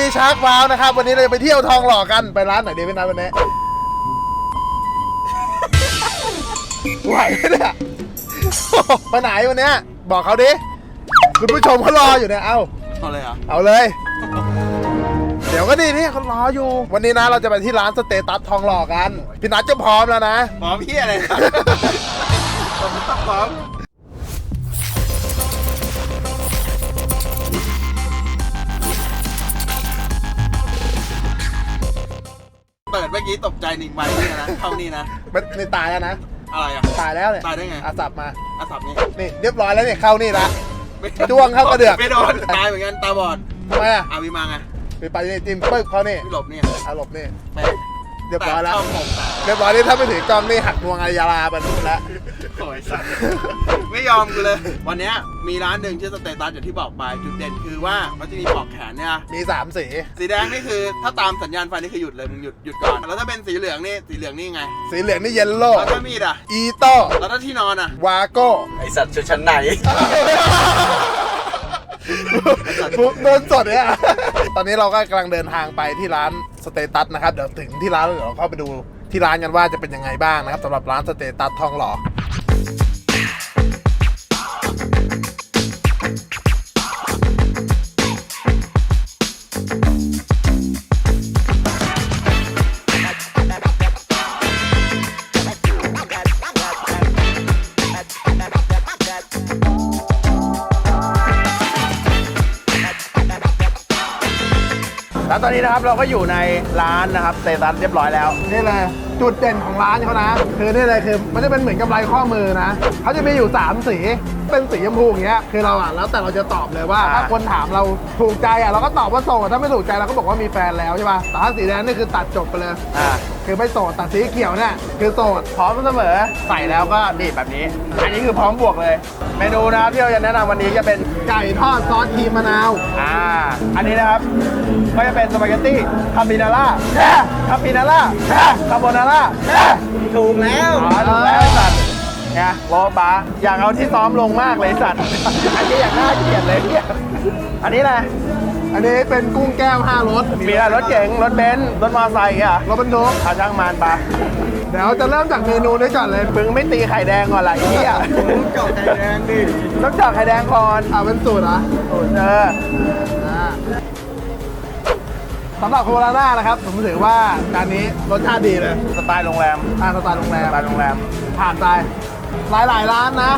วีชาร์กวาวนะครับ วันนี้เราจะไปเที่ยวทองหล่อกันไปร้านไหนดีพี่นัทวันนี้ไหวไหมเนี่ยไปไหนวันเนี้ยบอกเขาดิคุณผู้ชมเขารออยู่เนี่ยเอาเอาเลยเหรอเอาเลย เดี๋ยวก็ดีนี่เขารออยู่ วันนี้นะเราจะไปที่ร้านสเตตัสทองหล่อกันพี่นัทจะพร้อมแล้วนะพร้อมพี่อะไรครับ มื่อกี้ตกใจหนึ่งใบนี่นะเข้านี่นะ มันนี่ตายแล้วนะ อะไรอะ ตายแล้วเนี่ยตายได้ไง อาสับมา อาสับนี่นี่เรียบร้อยแล้วเนี่ยเข้านี่ละไม่จ้วงเข้ากระเดือก ไม่โดนตายเหมือนกันตาบอดทำไมอะอาวิมาไงไปไปนี่จิ้มปึ๊บเขานี่พี่หลบเนี่ยอาหลบนี่แม่ เรียบร้อยแล้วเข้าหมกตาเรียบร้อยนี่ถ้าไม่ถือกล้องนี่หักดวงอายาลาไปนู่นแล้วโอยสัตว์ไม่ยอมกูเลย วันเนี้ยมีร้านหนึ่งที่อสเตตัสอย่างที่บอกไปจุดเด่นคือว่ามันจะมีปลอกแขนเนี่ยมีสามสี สีแดงนี่คือ ถ้าตามสัญญาณไฟนี่คือหยุดเลยมึงหยุดหยุดก่อนแล้วถ้าเป็นสีเหลืองนี่สีเหลืองนี่ไงสีเหลืองนี่เยลโล่แล้วถ้ามีดอะอีโต้แล้วถ้าที่นอนอะวาโก้ไอสัตว์ชุดชั้นใน ปุ๊บโดนสดเนี่ยตอนนี้เราก็กำลังเดินทางไปที่ร้านสเตตัสนะครับ เดี๋ยวถึงที่ร้านแล้วเดี๋ยวเราเข้าไปดูที่ร้านกันว่าจะเป็นยังไงบ้างนะครับสำหรับร้านสเตตัสทองหล่อ แล้วตอนนี้นะครับเราก็อยู่ในร้านนะครับเตตัสเรียบร้อยแล้ว นี่เลยจุดเด่นของร้านเขานะ คือนี่เลยคือมันจะเป็นเหมือนกำไรข้อมือนะเขาจะมีอยู่ 3 สี เป็นสีชมพูอย่างเงี้ยคือเราอะแล้วแต่เราจะตอบเลยว่าอ่า ถ้าคนถามเราถูกใจอะเราก็ตอบว่าโสดถ้าไม่ถูกใจเราก็บอกว่ามีแฟนแล้วใช่ป่ะแต่ถ้าสีแดงนี่คือตัดจบไปเลย อ่า คือไม่โสดแต่สีเขียวเนี่ยคือโสดพร้อมเสมอใส่แล้วก็นี่แบบนี้ อันนี้คือพร้อมบวกเลย เมนูนะครับที่เราจะแนะนำวันนี้จะเป็นไก่ทอดซอสครีมมะนาวอ่าอันนี้นะครับก็จะเป็นสปาเกตตี้คาปินาร่าแช่คาปินาร่าแช่คาโบนาร่าแช่ถูกแล้วอ๋อถูกแล้วไอ้สัตว์ไงโบะบาอยากเอาที่ซ้อมลงมากเลยไอ้สัตว์อันนี้อยากน่าเกลียดเลยเนี่ยอันนี้แหละ อันนี้เป็นกุ้งแก้ว5รสมีอะไรรถเก๋งรถเบนซ์รถมอเตอร์ไซค์อะรสบรรทุกขาช่างมันปะเดี๋ยวจะเริ่มจากเมนูนี้ก่อนเลยมึงไม่ตีไข่แดงก่อนล่ะไอ้เหี้ยเก่าใจแดงดิต้องเจาะไข่แดงก่อนอ่าเป็นสูตรเหรอเอออ่าสำหรับโคราน่านะครับผมถือว่าจานนี้รสชาติดีเลยสไตล์โรงแรมอ่าสไตล์โรงแรสมไตล์โรงแรมผ่านไป หลายๆร้านนะ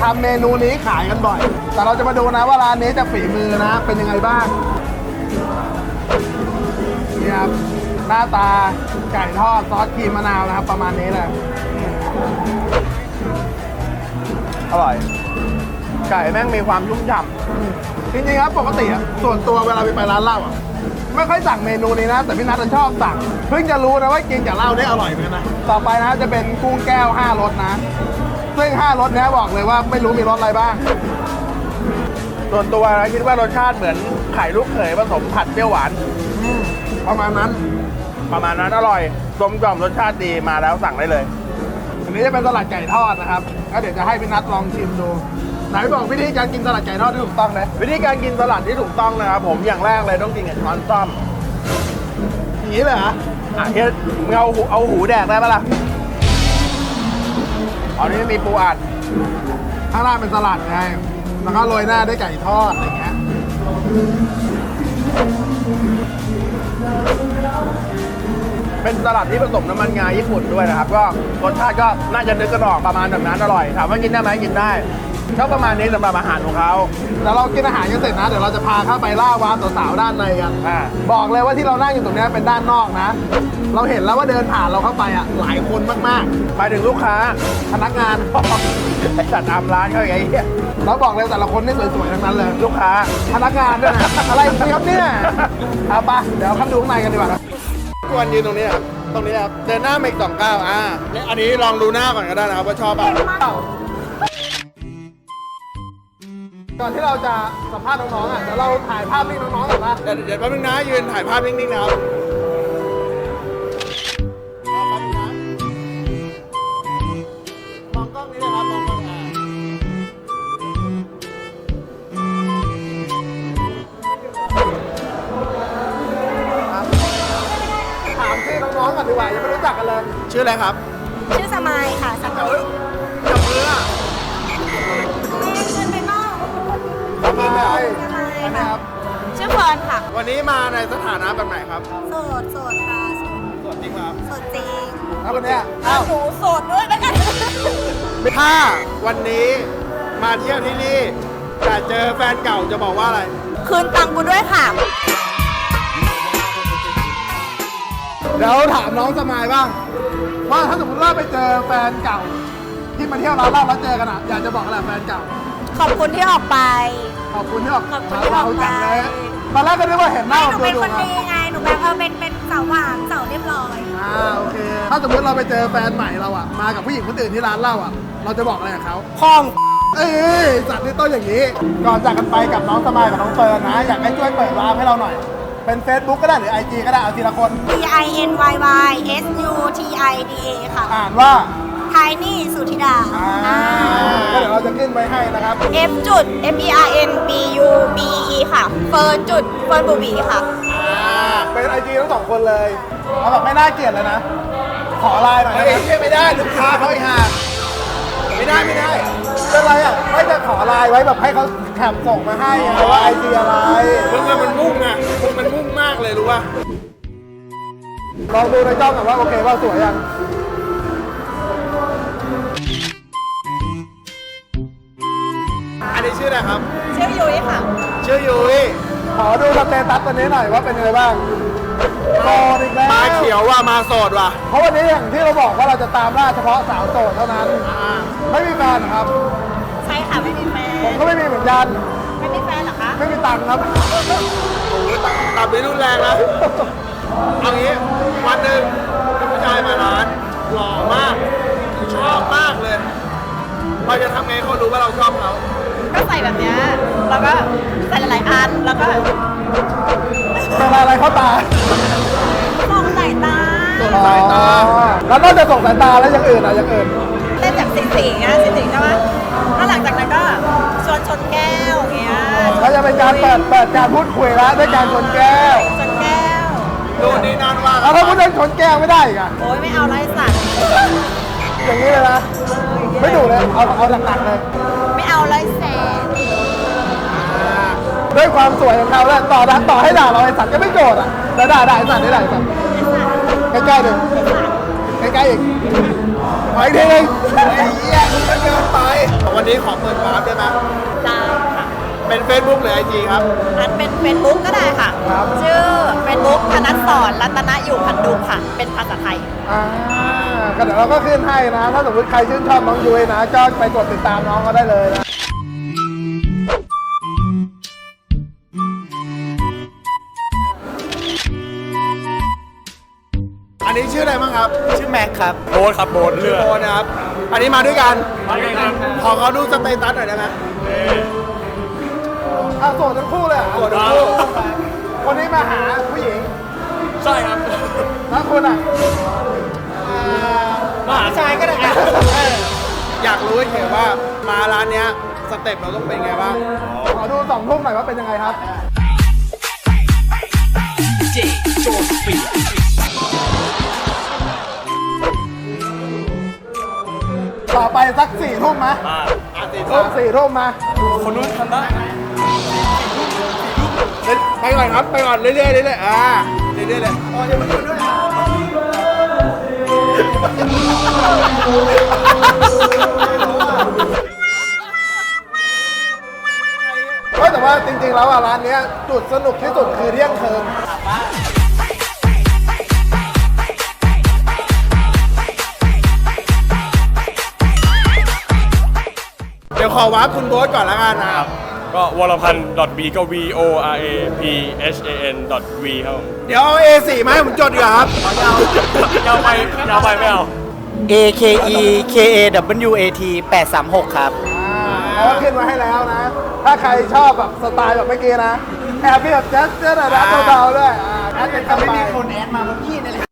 ทำเมนูนี้ขายกันบ่อย แต่เราจะมาดูนะว่าร้านนี้จะฝีมือนะ เป็นยังไงบ้างนี่ครับหน้าตาไก่ทอดซอสครีมมะนาวนะครับ ประมาณนี้เลยอร่อย ไก่แม่งมีความชุ่มฉ่จริงๆครับปกติอะส่วนตัวเวลาไปไปร้านเหล้าอะไม่ค่อยสั่งเมนูนี้นะ แต่พี่นัทจะชอบสั่ง เพิ่งจะรู้นะว่ากินกับเหล้าได้อร่อยเหมือนกันนะ ต่อไปนะจะเป็นกุ้งแก้ว 5รสนะ ซึ่ง5รสเนี้ยบอกเลยว่าไม่รู้มีรสอะไรบ้างำส่วนตัวนะคิดว่ารสชาติเหมือนไข่ลูกเขยผสมผัดเปรี้ยวหวาน อืมประมาณนั้น ประมาณนั้นอร่อยกลมกล่อมรสชาติดีมาแล้วสั่งได้เลย อันนี้จะเป็นสลัดไก่ทอดนะครับแล้วเดี๋ยวจะให้พี่นัทลองชิมดู ไหนบอกวิธีการกินสลัดไก่ทอดที่ถูกต้องเลยวิธีการกินสลัดที่ถูกต้องนะครับผมอย่างแรกเลยต้องกินกับช้อนซ่อมอย่างนี้เลยเหรออะเฮียมึงเอาหูเอาหูแดกได้ปะล่ะ อันนี้มีปูอัด ข้างล่างเป็นสลัดไง แล้วก็โรยหน้าด้วยไก่ทอดอะไรเงี้ย เป็นสลัดที่ผสมน้ำมันงาญี่ปุ่นด้วยนะครับ ก็รสชาติก็น่าจะนึกกันออกประมาณแบบนั้นอร่อย ถามว่ากินได้ไหมกินได้ ก็ประมาณนี้สำหรับอาหารของเขาเดี๋ยวเรากินอาหารกันเสร็จนะ เดี๋ยวเราจะพาเข้าไปล่าวานสาวๆด้านในกัน อ่า บอกเลยว่าที่เรานั่งอยู่ตรงเนี้ยเป็นด้านนอกนะ เราเห็นแล้วว่าเดินผ่านเราเข้าไปอะหลายคนมากไปถึงลูกค้า ๆ พนักงาน ไอสัตว์ตามร้านเขาอย่างไอ้เหี้ยเราบอกเลยแต่ละคนนี่สวยๆทั้งนั้นเลย ลูกค้า พนักงานด้วยนะอะไรครับเนี่ยเอาปะเดี๋ยวเข้าไปดูข้างในกันดีกว่าครับกวนยืนตรงนี้ครับ ตรงนี้ครับ เดินหน้ามาอีกสองก้าวอ่าเนี่ยอันนี้ลองดูหน้าก่อนก็ได้นะครับว่าชอบเปล่า ก่อนที่เราจะสัมภาษณ์น้องๆอะเดี๋ยวเราถ่ายภาพนิ่งน้องๆก่อนนะเดี๋ยวเดี๋ยวแป๊บนึงนะยืนถ่ายภาพนิ่งๆนะครับมองกล้องนี้นะครับมองกล้องอะถามชื่อน้องๆก่นดีกว่ายังไม่รู้จักกันเลยชื่ออะไรครับชื่อสมายค่ะสมายจับมืออะ ทำไมสมายนะค่ะครับ ชื่อเฟิร์นค่ะ วันนี้มาในสถานะแบบไหนครับโสดโสดค่ะโสดสวัสดีครับโสดจริงแล้ววันเนี้ยอ้าวหนูโสดด้วยแล้วกันถ้าวันนี้มาเที่ยวที่นี่แต่เจอแฟนเก่าจะบอกว่าอะไร คืนตังค์กูด้วยค่ะ เดี๋ยวถามน้องสมายบ้าง ว่าถ้าสมมติว่าไปเจอแฟนเก่า ที่มาเที่ยวร้านเหล้าแล้วเจอกันอะอยากจะบอกอะไรแฟนเก่า ขอบคุณที่ออกไป ขอบคุณที่ออกขอบคุณที่ออกไปจัดเลยตอนแรกก็นึกว่าเห็นหน้าหนูเป็นดูคนๆดีไง หนูแบบเออเป็นเป็นสาวหวานสาวเรียบร้อย อ่าโอเค ถ้าสมมติเราไปเจอแฟนใหม่เราอะ มากับผู้หญิงคนอื่นที่ร้านเหล้าอะ เราจะบอกอะไรกับเขาห้อง เอ้ยสัตว์นี่ต้องอย่างนี้ ก่อนจากกันไปกับน้องสมายกับน้องเฟิร์นนะ อยากให้ช่วยเปิดร้านให้เราหน่อย เป็น Facebook ก็ได้หรือ IG ก็ได้ เอาทีละคน T I N Y Y S U T I D A ค่ะ อ่านว่า ไทนี่สุธิดาอ่าก็เดี๋ยวเราจะขึ้นไว้ให้นะครับ F จุด F E R N B U B E ค่ะ เฟิร์นจุดเฟิร์นบูบีค่ะ เป็นไอจีทั้งสองคนเลยเอาแบบไม่น่าเกลียดเลยนะ ขอไลน์หน่อยเฮ้ได้ยไหมไม่ได้ลูกค้าเขาอีกห่าไม่ได้ไม่ได้เป็นไรอะไม่จะขอไลน์ไว้แบบให้เขาแคปส่งมาให้ไงว่าไอจีอะไร มึงอะมันมุ่งอะมึงมันมุ่งมากเลยรู้ป่ะ ลองดูในจ้องก่อนว่าโอเคว่าสวยยัง นนี้ชื่ออะไรครับ ชื่อยุ้ยค่ะ ชื่อยุ้ยขอดูสเตตัสตัวนี้หน่อยว่าเป็นยังไงบ้างโสดอีกแล้วมาเขียวว่ะมาโสดว่ะเพราะวันนี้อย่างที่เราบอกว่าเราจะตามล่าเฉพาะสาวโสดเท่านั้น ไม่มีแฟนเหรอครับ ใช่ค่ะ ไม่มีแฟผมนก็ไม่มีเหมือนกัน ไม่มีแฟนเหรอคะ ไม่มีตังค์ครับตับนี้รุนแรงนะเอางี้วันหนึ่งมีผู้ชายมาร้านหล่อมากชอบมากเลยเราจะทำไงให้เขารู้ว่าเราชอบเขา ก็ใส่แบบเนี้ยแล้วก็ใส่หลายๆอันแล้วก็เป็นอะไรเข้าตามองสายตาส่งสายตาอ๋อแล้วนอกจากส่งสายตาแล้วอย่างอื่นอะอย่างอื่นเล่นแบบสิงสิงๆอะสิงสิงๆใช่ไหมแล้วหลังจากนั้นก็ชวนชนแก้วอย่างเงี้ยก็จะเป็นการเปิดเปิดการพูดคุยแล้วด้วยการชนแก้วชนแก้วดูนนี่นั่นว่าแล้วถ้าพูดเรื่องชนแก้วไม่ได้อีกอะโอ้ยไม่เอาไรสัตว์อย่างนี้เลยนะไม่ดูเลยเอาเอาหนักๆเลย ด้วยความสวยของเขาแล้วต่อนะต่อให้ด่าเราไอ้สัตว์ก็ไม่โกรธอะแต่ด่าด่าไอ้สัตว์ได้ด่าไอ้สัตว์ใกล้ๆหนึ่งใกล้ๆอีกขออีกทีหนึงไอ้เหี้ยมึงก็เกินไปวันนี้ขอเปิดวาร์ปได้ไหมได้ค่ะเป็น Facebook หรือ IG ครับอันเป็นเฟซบุ๊กก็ได้ค่ะ ชื่อเฟซบุ๊กธนัทสอนรัตนอยู่พันดุค่ะ เป็นภาษาไทยอ่าก็เดี๋ยวเราก็ขึ้นให้นะ ถ้าสมมติใครชื่นชอบน้องยุ้ยนะก็ไปกดติดตามน้องก็ได้เลยนะ ครับโบทครับโบทเรือโอนะครับ อันนี้มาด้วยกันมาด้วยกัน ขอเขาดูสเตตัสหน่อยได้ไหมอะโสดทั้งคู่เลยเหรอโสดทั้งคู่ คนนี้มาหาผู้หญิง ใช่ครับแล้วคุณอะมาหาชายก็ได้ครับอยากรู้เฉยๆว่ามาร้านเนี้ยสเต็ปเราต้องเป็นไงบ้าง ขอดูสองทุ่มหน่อยว่าเป็นยังไงครับ ต่อไปสักสี่ทุ่มไหมอ่าอะติดทุ่มสี่ทุ่มมาคนนู้นทำได้ไปก่อนครับ ไปก่อนเรื่อยๆเรื่อยๆอ่าเรื่อยๆเลยอ๋อยังไม่หยุดด้วยอะเฮ้ยแต่ว่าจริงๆแล้วอะร้านเนี้ยจุดสนุกที่สุดคือเที่ยงคืน ดี๋ยวขอวาร์ปคุณโบ๊ทก่อนแล้วกันนะครับ ก็วรพันธ์ .b ก็ v o r a p h a n .v ครับผมเดี๋ยวเอา A4 มาให้ผมจดดีกว่าครับ ยาวไปยาวไปไม่เอา A K E K A W A T 836 ครับอ่าแล้วก็ขึ้นมาให้แล้วนะ ถ้าใครชอบแบบสไตล์แบบเมื่อกี้นะ แอบมีแบบแจ๊สเจ๊สนะเบาๆด้วยอ่าแอดเป็นไม่มีคนแอดมาเมื่อกี้นี่แหละ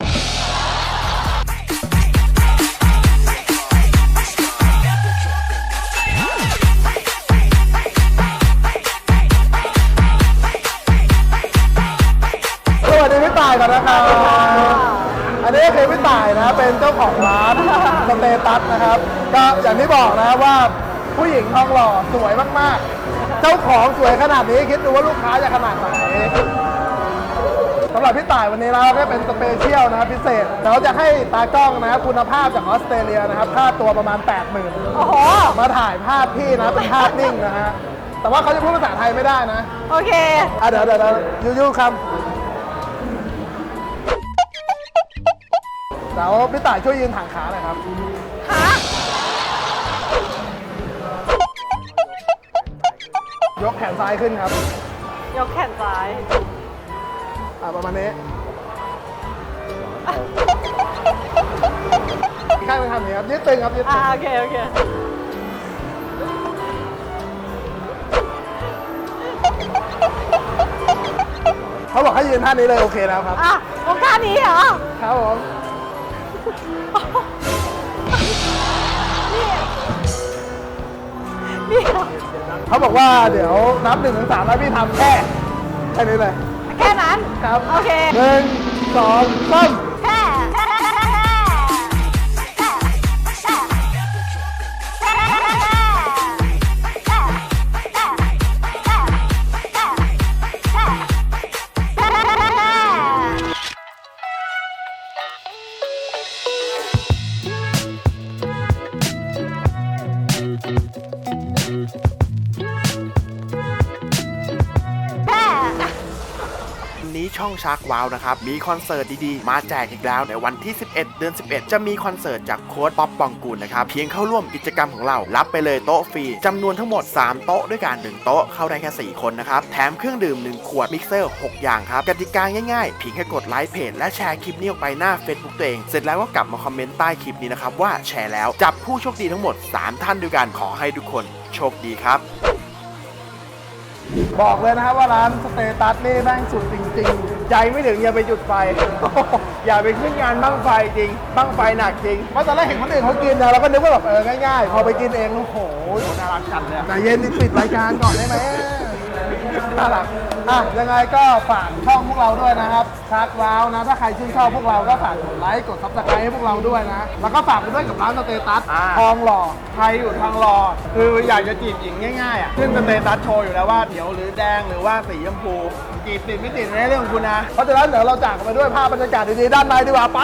ก็อย่างที่บอกนะว่าผู้หญิงทองหล่อสวยมากๆ เจ้าของสวยขนาดนี้คิดดูว่าลูกค้าจะขนาดไหนสำหรับพี่ต่ายวันนี้เราก็เป็นสเปเชียลนะครับพิเศษเราจะให้ตากล้องนะครับคุณภาพจากออสเตรเลียนะครับค่าตัวประมาณ 80,000โอ้โหมาถ่ายภาพพี่นะเป็นภาพนิ่งนะฮะแต่ว่าเขาจะพูดภาษาไทยไม่ได้นะโอเคอะเดี๋ยวเดี๋ยวเดี๋ยวยูยูครับเดี๋ยวพี่ต่ายช่วยยืนถังขาหน่อยครับ ยกแขนซ้ายขึ้นครับยกแขนซ้าย อะประมาณนี้อีกข้างหนึงทำอย่างนี้ครับยืดตึงครับยืดอ่าตึงโอเคโอเค เขาบอกให้ยืนท่านี้เลยโอเคแล้วครับอะตรงท่านี้เหรอครับผม เขาบอกว่าเดี๋ยวนับหนึ่งถึงสามแล้วพี่ทำแค่แค่นี้เลย แค่นั้น ครับ โอเค หนึ่งสองสาม นี้ช่องชาร์กวาวนะครับ มีคอนเสิร์ตดีๆ มาแจกอีกแล้วในวันที่ 11 เดือน 11 จะมีคอนเสิร์ตจากโค้ดป๊อปปองกูลนะครับ เพียงเข้าร่วมกิจกรรมของเรา รับไปเลยโต๊ะฟรีจำนวนทั้งหมด 3 โต๊ะด้วยกัน1โต๊ะเข้าได้แค่ 4 คนนะครับ แถมเครื่องดื่ม 1 ขวดมิกเซอร์ 6 อย่างครับ กติกาง่ายๆ เพียงแค่กดไลค์เพจและแชร์คลิปนี้ออกไปหน้า Facebook ตัวเอง เสร็จแล้วก็กลับมาคอมเมนต์ใต้คลิปนี้นะครับว่าแชร์แล้วจับผู้โชคดีทั้งหมด 3 ท่านด้วยกันขอให้ทุกคนโชคดีครับ บอกเลยนะครับว่าร้านสเตตัสนี่แม่งสุดจริงๆ ใจไม่ถึงอย่าไปจุดไฟ อย่าไปขึ้นงานบ้างไฟจริงบ้างไฟหนักจริงเพราะตอนแรกเห็นคนอื่นเขากินนะเราก็นึกว่าแบบเออง่ายๆ พอไปกินเองโอ้โหน่ารักจัดเลยแต่เย็นนี่ปิดรายการก่อนได้ไหม น่ารักอะยังไงก็ฝากช่องพวกเราด้วยนะครับชักว้าวนะ ถ้าใครชื่นชอบพวกเราก็ฝากกดไลค์กดซับสไครต์ให้พวกเราด้วยนะ แล้วก็ฝากไปด้วยกับร้านสเตตัสอ่า ทองหล่อใครอยู่ทางรอคืออยากจะจีบหญิงง่ายๆอะขึ้นสเตตัสโชว์อยู่แล้วว่าเขียวหรือแดงหรือว่าสีชมพูจีบติดไม่ติดในเรื่องของคุณนะ เพราะฉะนั้นเดี๋ยวเราจากกันไปด้วยภาพบรรยากาศดีๆด้านในดีกว่าไป